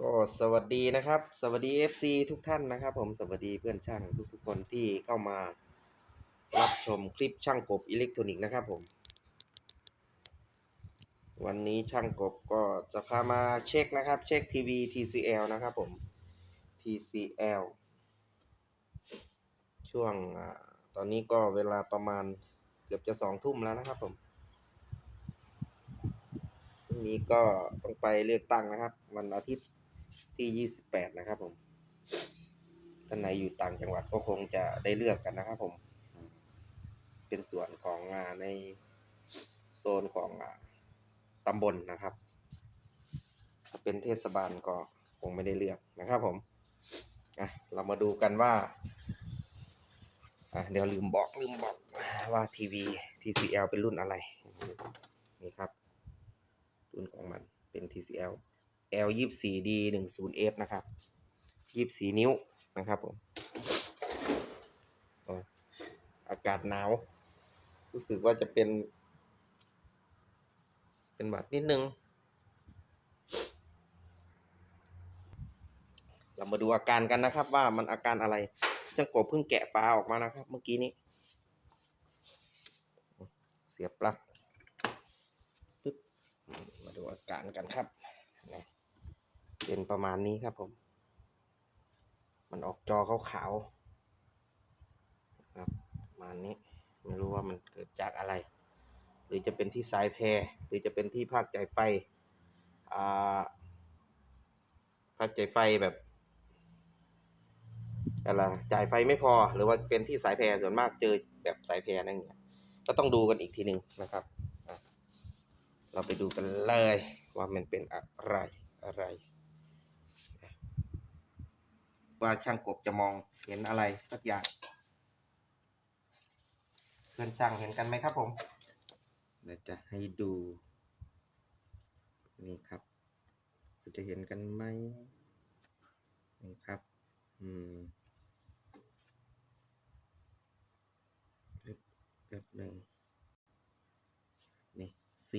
ก็สวัสดีนะครับ สวัสดี FC ทุกท่านนะครับ ผมสวัสดีเพื่อนช่างทุกๆคนที่เข้ามารับชมคลิปช่างกบอิเล็กทรอนิกส์นะครับผม วันนี้ช่างกบก็จะพามาเช็คนะครับ เช็คทีวี TCL นะครับผม TCL ช่วงตอนนี้ก็เวลาประมาณเกือบจะสองทุ่มแล้วนะครับผมนี้ก็ต้องไปเลือกตั้งนะครับ วันอาทิตย์ ที่ 28 นะครับผมท่านไหนอยู่ต่างจังหวัดก็คงจะได้เลือกกันนะครับผม เป็นส่วนของงานในโซนของตำบลนะครับ ถ้าเป็นเทศบาลก็คงไม่ได้เลือกนะครับผมอะเรามาดูกันว่าอะเดี๋ยวลืมบอกลืมบอกว่าทีวี TCL เป็นรุ่นอะไร นี่ครับ รุ่นของมันเป็น TCL L 2 4 D 1 0 F นะครับ 24 นิ้วนะครับผมอากาศหนาว รู้สึกว่าจะเป็น เป็นหวัดนิดนึง เรามาดูอาการกันนะครับ ว่ามันอาการอะไรช่างกบเพิ่งแกะปลาออกมานะครับ เมื่อกี้นี้ เสียบปลั๊กปึ๊บมาดูอาการกันครับ เป็นประมาณนี้ครับผม มันออกจอขาวๆครับประมาณนี้ไม่รู้ว่ามันเกิดจากอะไร หรือจะเป็นที่สายแพรหรือจะเป็นที่ภาคจ่ายไฟอ่าภาคจ่ายไฟแบบอะไรจ่ายไฟไม่พอหรือว่าเป็นที่สายแพรส่วนมากเจอแบบสายแพรนั่นเองก็ต้องดูกันอีกทีหนึ่งนะครับเราไปดูกันเลยว่ามันเป็นอะไรอะไร ว่าช่างกบจะมองเห็นอะไรสักอย่างเพื่อนช่างเห็นกันไหมครับผมเดี๋ยวจะให้ดู นี่ครับ จะเห็นกันไหมนี่ครับ อืมแป๊บแป๊บหนึ่งนี่ C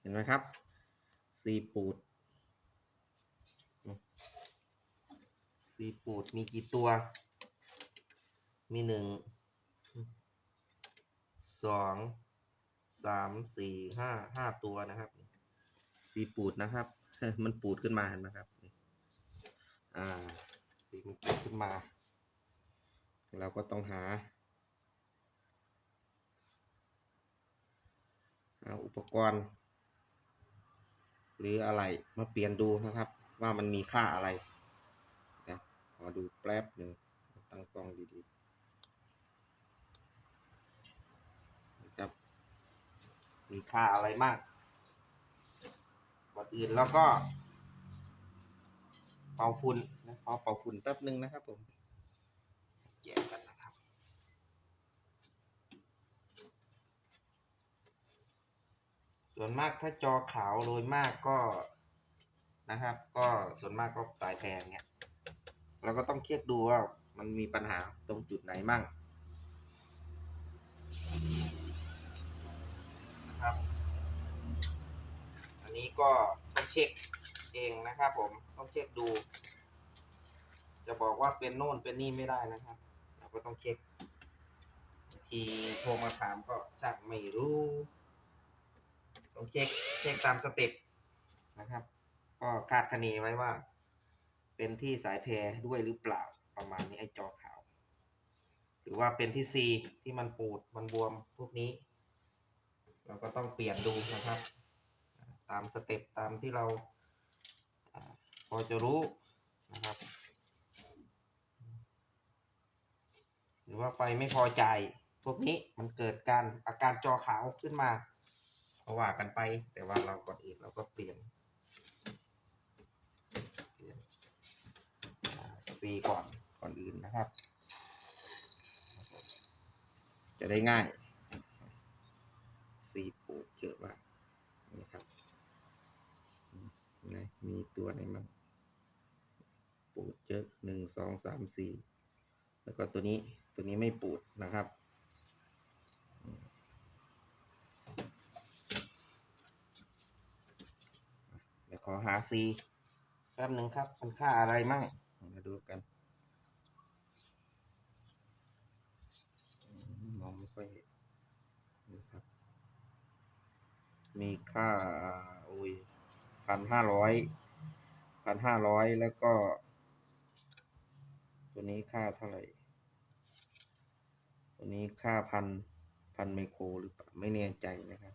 เห็นไหมครับ C ปูดอืม C ปูดมีกี่ตัว มีหนึ่ง สอง สาม สี่ ห้า ห้าตัวนะครับ C ปูดนะครับ มันปูดขึ้นมาเห็นไหมครับ อ่า สีมันปูดขึ้นมา เราก็ต้องหาเอาอุปกรณ์ หรืออะไรมาเปลี่ยนดูนะครับ ว่ามันมีค่าอะไร อดูแป๊บหนึ่งตั้งกล้องดีๆนะครับ มีค่าอะไรมากก่อนอื่นแล้วก็ เป่าฝุ่นนะขอเป่าฝุ่นแป๊บหนึ่งนะครับผมแยกกันนะครับส่วนมากถ้าจอขาวโดยมากก็นะครับ ก็ส่วนมากก็สายแพงเนี่ย เราก็ต้องเช็คดูว่ามันมีปัญหาตรงจุดไหนมั่งนะครับ อันนี้ก็ต้องเช็คเองนะครับผมต้องเช็คดู จะบอกว่าเป็นโน่นเป็นนี่ไม่ได้นะครับ เราก็ต้องเช็คทีโทรมาถามก็ช่างไม่รู้ต้องเช็คเช็คตามสเต็ปนะครับ ก็คาดคะเนไว้ว่า เป็นที่สายแพรด้วยหรือเปล่าประมาณนี้ไอ้จอขาว หรือว่าเป็นที่ซีที่มันปูดมันบวมพวกนี้ เราก็ต้องเปลี่ยนดูนะครับ ตามสเต็ปตามที่เราพอจะรู้นะครับ หรือว่าไฟไม่พอใจพวกนี้มันเกิดการอาการจอขาวขึ้นมาก็ว่ากันไปแต่ว่าเราก่อนอื่นเราก็เปลี่ยนเปลี่ยน ซีก่อนก่อนอื่นนะครับ จะได้ง่ายซีปูดเยอะมากนี่ครับไหนมีตัวไหนมั้งปูดเยอะหนึ่งสองสามสี่แล้วก็ตัวนี้ตัวนี้ไม่ปูดนะครับเดี๋ยวขอหา C ป๊บหนึ่งครับ มันค่าอะไรมั่ง มาดูกัน มองไม่ค่อยเห็นนี่ครับ มีค่าโอ้ยพันห้าร้อยพันห้าร้อยแล้วก็ ตัวนี้ค่าเท่าไหร่ ตัวนี้ค่าพันพันไมโครหรือเปล่าไม่แน่ใจนะครับ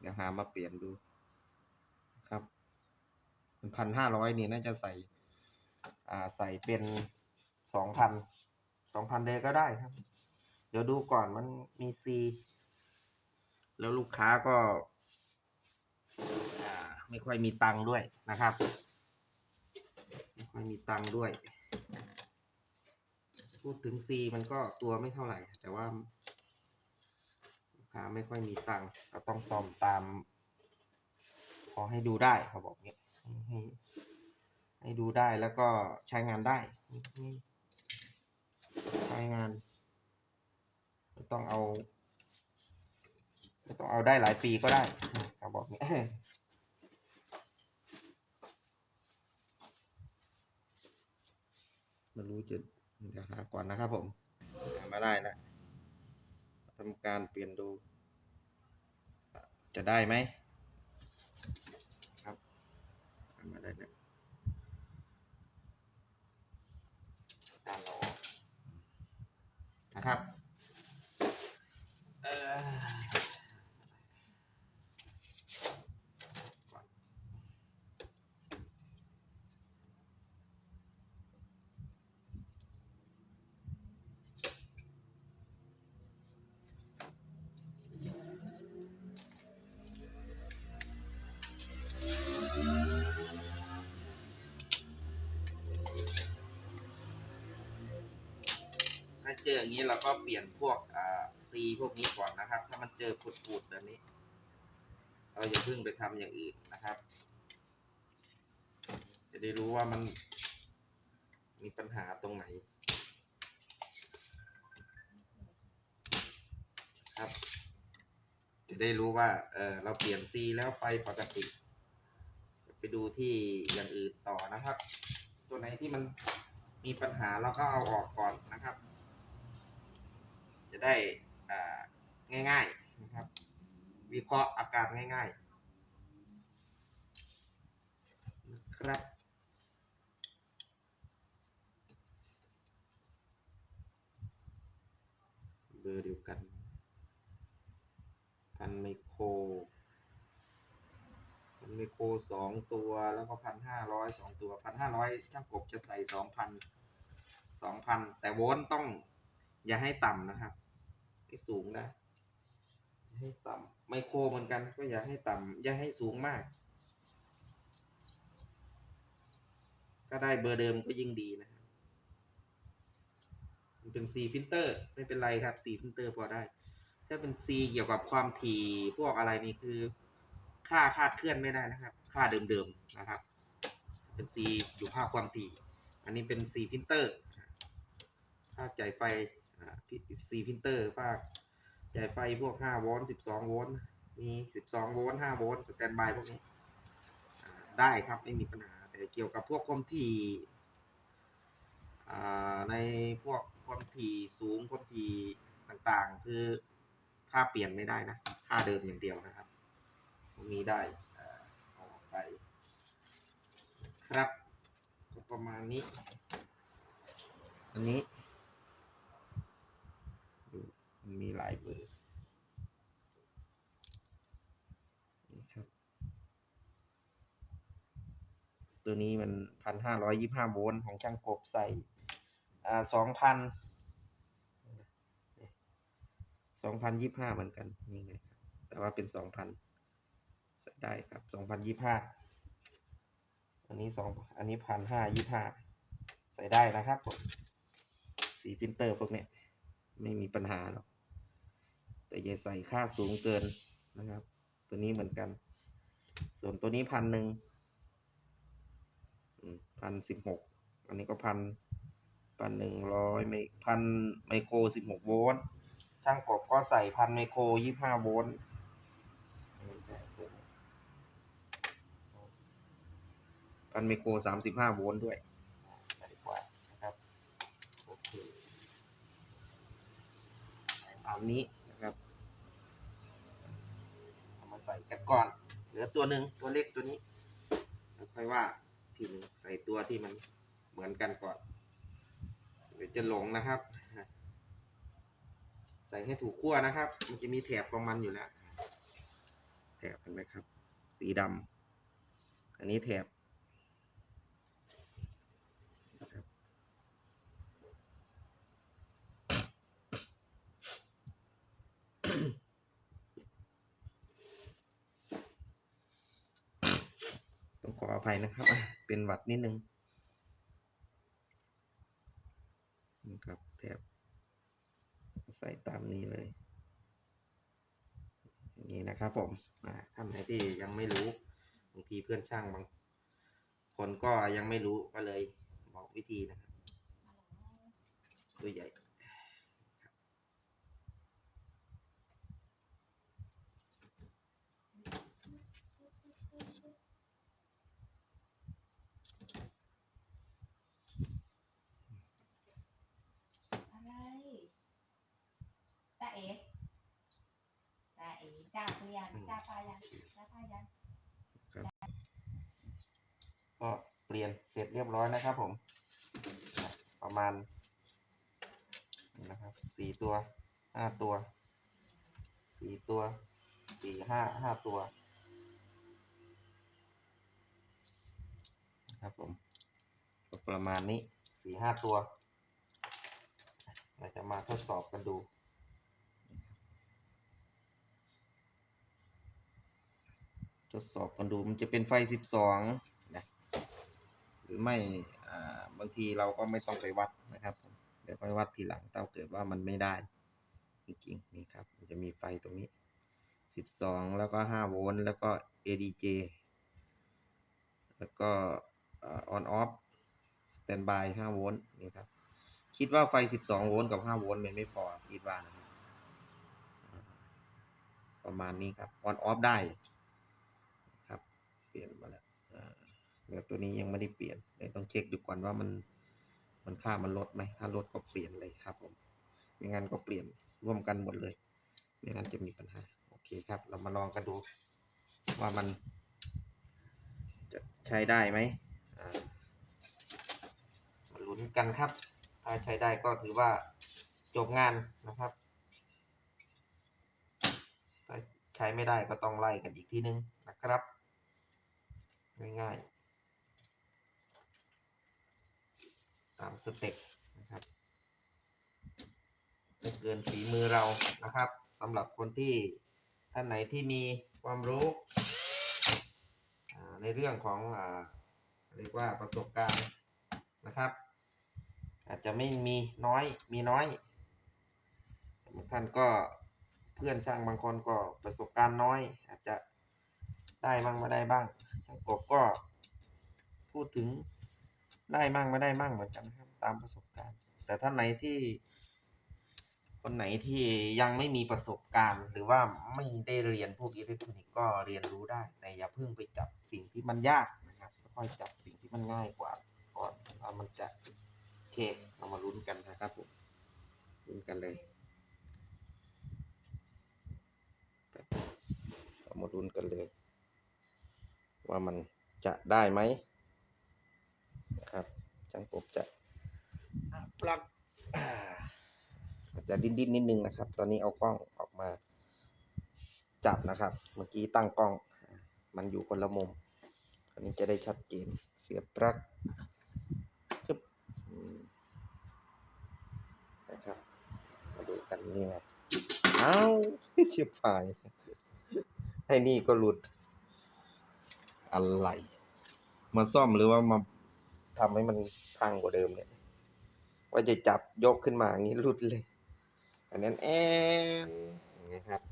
เดี๋ยวหามาเปลี่ยนดู พันห้าร้อยนี่น่าจะใส่อ่าใส่เป็นสองพันสองพันเลยก็ได้ครับ เดี๋ยวดูก่อนมันมีซีแล้วลูกค้าก็อ่าไม่ค่อยมีตังค์ด้วยนะครับ ไม่ค่อยมีตังค์ด้วย พูดถึงซีมันก็ตัวไม่เท่าไหร่ แต่ว่าลูกค้าไม่ค่อยมีตังค์ก็ต้องซ่อมตาม พอให้ดูได้เขาบอกเนี้ย ให้ให้ดูได้แล้วก็ใช้งานได้ใช้งานไม่ต้องเอาไม่ต้องเอาได้หลายปีก็ได้เขาบอกเนี้ยไม่รู้จะเดี๋ยวหาก่อนนะครับผมหามาได้แล้วทำการเปลี่ยนดู จะได้ไหม มาได้แล้วการรอนะครับ จออย่างนี้เราก็เปลี่ยนพวกอ่าซีพวกนี้ก่อนนะครับ ถ้ามันเจอปุดๆแบบนี้ เราอย่าเพิ่งไปทำอย่างอื่นนะครับ จะได้รู้ว่ามันมีปัญหาตรงไหน ครับ จะได้รู้ว่าเออเราเปลี่ยนซีแล้วไปปกติ ไปดูที่อย่างอื่นต่อนะครับ ตัวไหนที่มันมีปัญหาเราก็เอาออกก่อนนะครับ จะได้ง่ายๆนะครับ วิเคราะห์อาการง่ายๆนะครับเบอร์เดียวกัน พันไมโคร พันไมโครสองตัวแล้วก็พันห้าร้อยสองตัวพันห้าร้อยช่างกบจะใส่สองพันสองพันแต่โวลต์ต้อง อย่าให้ต่ำนะครับให้สูงนะให้ต่ำไมโครเหมือนกันก็อย่าให้ต่ำอย่าให้สูงมาก ก็ได้เบอร์เดิมก็ยิ่งดีนะครับมันเป็น C ฟิลเตอร์ไม่เป็นไรครับ C ฟิลเตอร์พอได้ ถ้าเป็น C เกี่ยวกับความถี่พวกอะไรนี่คือ ค่าคาดเคลื่อนไม่ได้นะครับ ค่าเดิมๆนะครับ เป็น C อยู่ค่าความถี่ อันนี้เป็น C ฟิลเตอร์ค่าจ่ายไฟ อ่า C ฟิลเตอร์ค่าจ่ายไฟพวก 5 โวลต์ 12 โวลต์ มี 12 โวลต์ 5 โวลต์ สแตนบายพวกนี้ได้ครับไม่มีปัญหา แต่เกี่ยวกับพวกความถี่ในพวกความถี่สูงความถี่ต่างๆ คือค่าเปลี่ยนไม่ได้นะ ค่าเดิมอย่างเดียวนะครับตรงนี้ได้ออกไป ครับประมาณนี้ อันนี้ มีหลายเบอร์นี่ครับ ตัวนี้มันพันห้าร้อยยี่ห้าโวลต์ของช่างกบใส่อ่าสองพันสองพันยี่ห้าเหมือนกันนี่ไงครับแต่ว่าเป็นสองพันได้ครับสองพันยี่ห้าอันนี้สองอันนี้พันห้ายี่ห้าใส่ได้นะครับผมสีฟิลเตอร์พวกเนี้ยไม่มีปัญหาหรอก แต่อย่าใส่ค่าสูงเกินนะครับ ตัวนี้เหมือนกัน ส่วนตัวนี้พันหนึ่งพันสิบหกอันนี้ก็พันพันหนึ่งร้อยไมพันไมโครสิบหกโวลต์ช่างกบก็ใส่พันไมโครยี่ห้าโวลต์พันไมโครสามสิบห้าโวลต์ด้วยใหญ่กว่านะครับโอเคตามนี้นะครับเอามา ใส่กันก่อน เหลือตัวหนึ่งตัวเล็กตัวนี้แล้วค่อยว่าทีนึงใส่ตัวที่มันเหมือนกันก่อนเดี๋ยวจะหลงนะครับ ใส่ให้ถูกขั้วนะครับ มันจะมีแถบของมันอยู่แล้วแถบเห็นไหมครับ สีดำอันนี้แถบ องขออภัยนะครับ เป็นหวัดนิดนึงนะครับแถบใส่ตามนี้เลยอย่างนี้นะครับผมอ่าท่านไหนที่ยังไม่รู้บางทีเพื่อนช่างบาง คนก็ยังไม่รู้ก็เลยบอกวิธีนะครับตัวใหญ่ อะไรจ้าเอ๋ จ้าเอ๋จ้าพยันจ้าพายันจ้าพายันก็เปลี่ยนเสร็จเรียบร้อยนะครับ ผมนะประมาณนะครับสี่ตัวห้าตัวสี่ตัวสี่ห้าห้าตัวนะครับผมก็ประมาณนี้สี่ห้าตัว เราจะมาทดสอบกันดู ทดสอบกันดูมันจะเป็นไฟ 12 นะ หรือไม่บางทีเราก็ไม่ต้องไปวัดนะครับ เดี๋ยวไปวัดทีหลังถ้าเกิดว่ามันไม่ได้ จริงๆ นี่ครับ มันจะมีไฟตรงนี้ 12 แล้วก็ 5 โวลต์ แล้วก็ ADJ แล้วก็ออนออฟสแตนบาย5โวลต์นี่ครับ คิดว่าไฟ 12 โวลต์กับ 5 โวลต์มันไม่พอคิดว่านะครับอ่าประมาณนี้ครับออนออฟได้ ครับ เปลี่ยนมาแล้วอ่าเดี๋ยวตัวนี้ยังไม่ได้เปลี่ยนเดี๋ยวต้องเช็คดูก่อนว่ามันมันค่ามันลดไหมถ้าลดก็เปลี่ยนเลยครับผมไม่งั้นก็เปลี่ยนร่วมกันหมดเลยไม่งั้นจะมีปัญหาโอเคครับ เรามาลองกันดู ว่ามัน จะใช้ได้ไหมมาลุ้นกันครับ ถ้าใช้ได้ก็ถือว่าจบงานนะครับถ้าใช้ไม่ได้ก็ต้องไล่กันอีกทีนึงนะครับ ง่ายๆ ตามสเต็ปนะครับไม่เกินฝีมือเรานะครับสำหรับคนที่ท่านไหนที่มีความรู้ในเรื่องของอเรียกว่าประสบการณ์นะครับ อาจจะไม่มีน้อยมีน้อยท่านก็เพื่อนช่างบางคนก็ประสบการณ์น้อย อาจจะได้บ้างไม่ได้บ้างช่างกบก็พูดถึง ได้มั่งไม่ได้มั่งเหมือนกันครับ ตามประสบการณ์ แต่ท่านไหนที่ คนไหนที่ยังไม่มีประสบการณ์ หรือว่าไม่ได้เรียนพวกอิเล็กทรอนิกส์ก็เรียนรู้ได้ แต่อย่าเพิ่งไปจับสิ่งที่มันยากนะครับค่อยจับสิ่งที่มันง่ายกว่าก่อนว่ามันจะเคเรามาลุ้นกันนะครับผมลุ้นกันเลยเรามาลุ้นกันเลย ว่ามันจะได้ไหม ครับจังกบจะปลักอ่าอาจจะดิ้นดิ้นๆนิดนึงนะครับ ตอนนี้เอากล้องออกมา จับนะครับ เมื่อกี้ตั้งกล้อง มันอยู่คนละมุมอันนี้จะได้ชัดเจนเสียบปลั๊กจึ๊บอืมนะครับ มาดูกันนี่ไงเอ้าเชียบพายไอ้นี่ก็หลุด อะไร มาซ่อมหรือว่ามา ทำให้มันพังกว่าเดิมเนี่ย ว่าจะจับยกขึ้นมาอย่างนี้หลุดเลย อันนั้นแอนนะครับ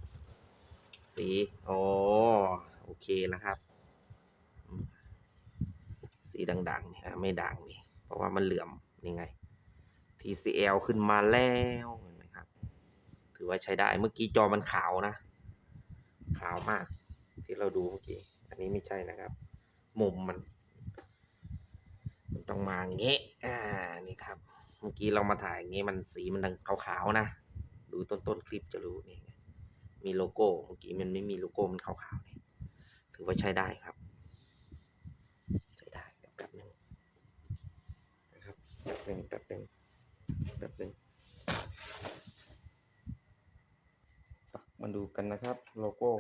สีโอ้โอเคนะครับ สีดังๆเนี่ยอะไม่ดังนี่เพราะว่ามันเหลื่อมนี่ไง TCL ขึ้นมาแล้วเห็นไหมครับ ถือว่าใช้ได้เมื่อกี้จอมันขาวนะ ขาวมาก ที่เราดูเมื่อกี้ อันนี้ไม่ใช่นะครับ มุมมัน ต้องมาอย่างงี้ อ่า นี่ครับ เมื่อกี้เรามาถ่ายอย่างงี้มันสีมันดังขาวๆนะ ดูต้นต้นคลิปจะรู้นี่ มีโลโก้ เมื่อกี้มันไม่มีโลโก้มันขาวๆนี่ ถือว่าใช้ได้ครับ ใช้ได้แป๊บหนึ่งนะครับแป๊บหนึ่งแป๊บหนึ่งแป๊บหนึ่งมาดูกันนะครับ โลโก้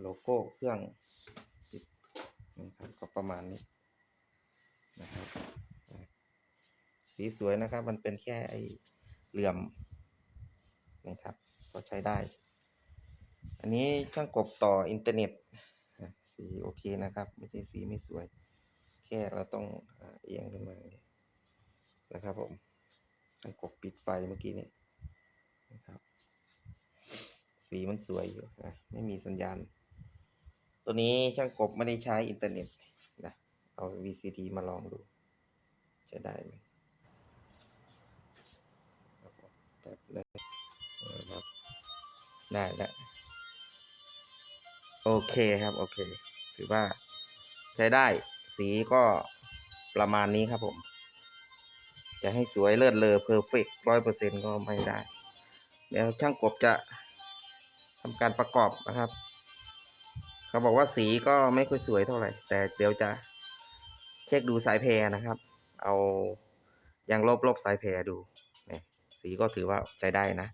โลโก้เครื่องนะครับก็ประมาณนี้นะครับอะ สีสวยนะครับ มันเป็นแค่ไอเหลื่อมนะครับ ก็ใช้ได้ อันนี้ช่างกบต่ออินเทอร์เน็ตสีโอเคนะครับ ไม่ใช่สีไม่สวย แค่เราต้องเอียงขึ้นมานะครับผมช่างกบปิดไฟเมื่อกี้นี้นะครับ สีมันสวยอยู่นะไม่มีสัญญาณ ตัวนี้ช่างกบไม่ได้ใช้อินเทอร์เน็ตนะเอา VCD มาลองดูใช้ได้ไหมครับผม แป๊บเลยครับได้แล้วโอเคครับโอเค ถือว่าใช้ได้สีก็ประมาณนี้ครับผม จะให้สวยเลิศเลอเพอร์เฟกต์ร้อยเปอร์เซ็นก็ไม่ได้ เดี๋ยวช่างกบจะทำการประกอบนะครับ เขาบอกว่าสีก็ไม่ค่อยสวยเท่าไหร่ แต่เดี๋ยวจะเช็คดูสายแพรนะครับ เอายางลบลบสายแพรดู สีก็ถือว่าใช้ได้นะ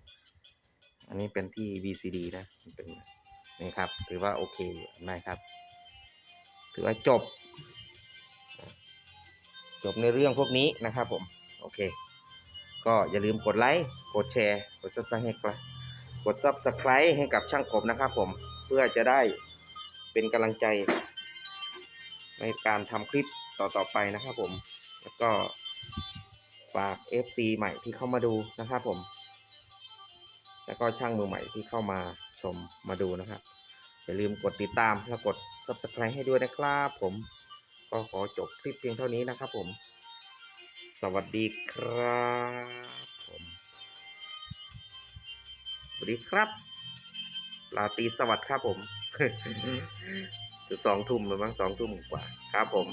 อันนี้เป็นที่ VCD นะนเป็นนี่ครับ ถือว่าโอเคอยู่ครับ ถือว่าจบ จบในเรื่องพวกนี้นะครับผม โอเค ก็อย่าลืมกดไลค์ กดแชร์ กด subscribe ให้กับกด subscribe ให้กับช่างกบนะครับผม เพื่อจะได้เป็นกำลังใจในการทำคลิปต่อๆไปนะครับผม แล้วก็ ฝาก FC ใหม่ที่เข้ามาดูนะครับผม แล้วก็ช่างมือใหม่ที่เข้ามาชมมาดูนะครับ อย่าลืมกดติดตามและกด subscribe ให้ด้วยนะครับผม ก็ขอจบคลิปเพียงเท่านี้นะครับผม สวัสดีครับผมสวัสดีครับลาตีสวัสดิ์ครับผมจะสองทุ่มหรือมั้งสองทุ่มกว่าครับผม